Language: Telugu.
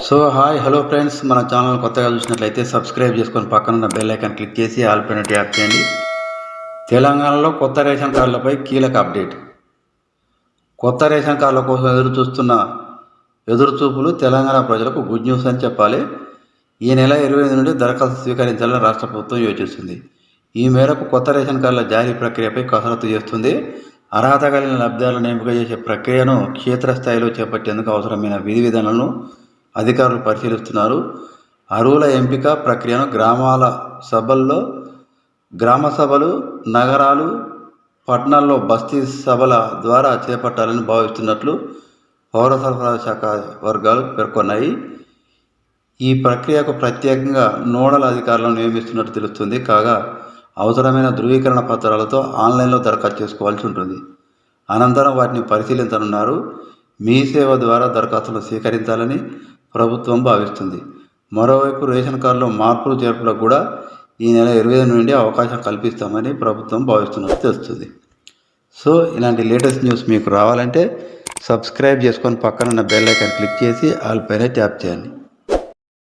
సో హాయ్ హలో ఫ్రెండ్స్ మన ఛానల్ కొత్తగా చూసినట్లయితే సబ్స్క్రైబ్ చేసుకొని పక్కన ఉన్న బెల్ ఐకాన్ క్లిక్ చేసి ఆల్ పైన ట్యాప్ చేయండి. తెలంగాణలో కొత్త రేషన్ కార్డులపై కీలక అప్డేట్ కొత్త రేషన్ కార్డుల కోసం ఎదురు చూస్తున్న తెలంగాణ ప్రజలకు గుడ్ న్యూస్ అని చెప్పాలి. ఈ నెల ఇరవై ఐదు నుండి దరఖాస్తు స్వీకరించాలని రాష్ట్ర ప్రభుత్వం యోచిస్తుంది. ఈ మేరకు కొత్త రేషన్ కార్డుల జారీ ప్రక్రియపై కసరత్తు చేస్తుంది. అర్హత కలిగిన లబ్ధాలను ఎంపిక చేసే ప్రక్రియను క్షేత్రస్థాయిలో చేపట్టేందుకు అవసరమైన విధి విధానాలను అధికారులు పరిశీలిస్తున్నారు. అరువుల ఎంపిక ప్రక్రియను గ్రామాల సభల్లో గ్రామ సభలు నగరాలు పట్టణాల్లో బస్తీ సభల ద్వారా చేపట్టాలని భావిస్తున్నట్లు పౌర సరఫరా శాఖ వర్గాలు పేర్కొన్నాయి. ఈ ప్రక్రియకు ప్రత్యేకంగా నోడల్ అధికారులను నియమిస్తున్నట్టు తెలుస్తుంది. కాగా అవసరమైన ధృవీకరణ పత్రాలతో ఆన్లైన్లో దరఖాస్తు చేసుకోవాల్సి ఉంటుంది. అనంతరం వాటిని పరిశీలించనున్నారు. మీ సేవ ద్వారా దరఖాస్తులను స్వీకరించాలని ప్రభుత్వం భావిస్తుంది. మరోవైపు రేషన్ కార్డులో మార్పులు చేర్పులకు కూడా ఈ నెల ఇరవై ఐదు నుండి అవకాశం కల్పిస్తామని ప్రభుత్వం భావిస్తున్నట్టు తెలుస్తుంది. సో ఇలాంటి లేటెస్ట్ న్యూస్ మీకు రావాలంటే సబ్స్క్రైబ్ చేసుకొని పక్కన ఉన్న బెల్ ఐకాన్ క్లిక్ చేసి ఆల్ పైన ట్యాప్ చేయండి.